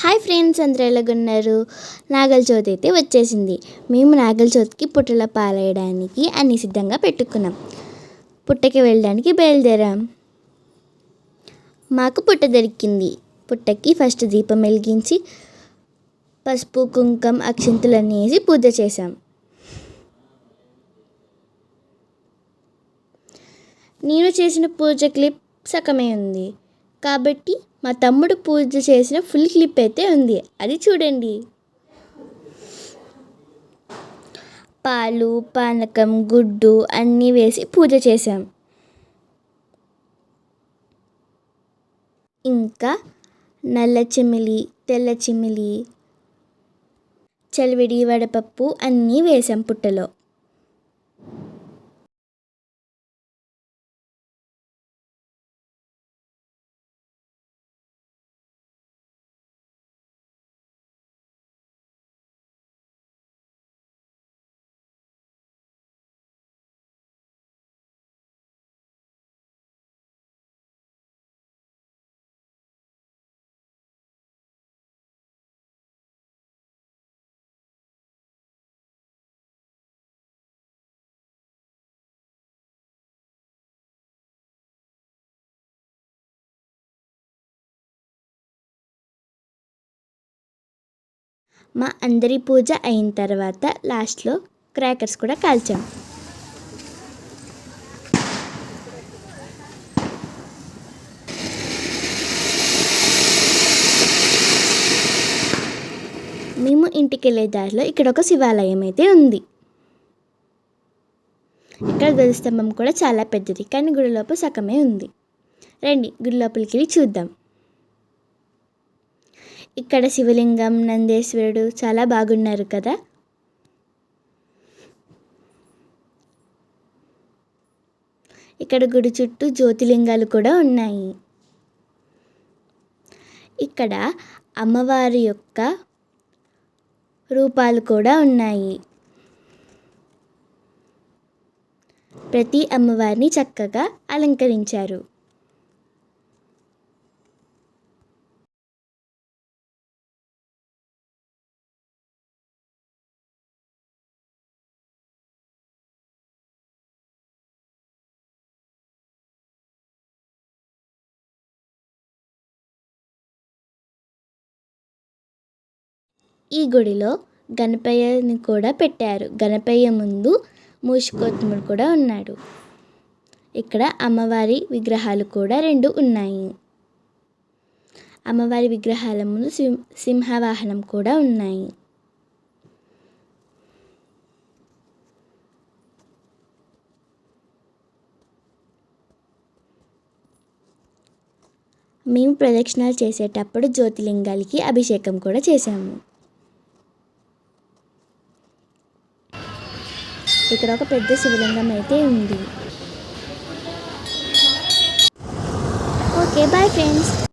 Hi friends అందరూ ఎలాగున్నారు నాగల చవితి అయితే వచ్చేసింది. మేము నాగల చవితికి పుట్టల పాలేయడానికి అన్ని సిద్ధంగా పెట్టుకున్నాం. పుట్టకి వెళ్ళడానికి బయలుదేరాం. మాకు పుట్ట దొరికింది. పుట్టకి ఫస్ట్ దీపం వెలిగించి పసుపు కుంకం అక్షింతలన్నీ వేసి పూజ చేశాం. నేను చేసిన పూజ క్లిప్ సగమే ఉంది. కాబట్టి మా తమ్ముడు పూజ చేసిన ఫుల్ క్లిప్ అయితే ఉంది. అది చూడండి. పాలు పానకం గుడ్డు అన్నీ వేసి పూజ చేశాం. ఇంకా నల్ల చిమిలి తెల్ల చిమిలి చలివిడి వడపప్పు అన్నీ వేసాం పుట్టలో. మా అందరి పూజ అయిన తర్వాత లాస్ట్లో క్రాకర్స్ కూడా కాల్చాం. మేము ఇంటికి వెళ్ళే దారిలో ఇక్కడ ఒక శివాలయం అయితే ఉంది. ఇక్కడ ధ్వజస్తంభం కూడా చాలా పెద్దది కానీ గుడి లోపల సగమే ఉంది. రండి గుడి లోపలికి వెళ్ళి చూద్దాం. ఇక్కడ శివలింగం నందేశ్వరుడు చాలా బాగున్నారు కదా. ఇక్కడ గుడి చుట్టూ జ్యోతిలింగాలు కూడా ఉన్నాయి. ఇక్కడ అమ్మవారి యొక్క రూపాలు కూడా ఉన్నాయి. ప్రతి అమ్మవారిని చక్కగా అలంకరించారు. ఈ గుడిలో గణపయ్యని కూడా పెట్టారు. గణపయ్య ముందు మూషికోత్తముడు కూడా ఉన్నాడు. ఇక్కడ అమ్మవారి విగ్రహాలు కూడా రెండు ఉన్నాయి. అమ్మవారి విగ్రహాల ముందు సింహ సింహవాహనం కూడా ఉన్నాయి. మేము ప్రదక్షిణాలు చేసేటప్పుడు జ్యోతిలింగాలకి అభిషేకం కూడా చేశాము. ఇక్కడ ఒక పెద్ద శివలింగం అయితే ఉంది. Okay bye friends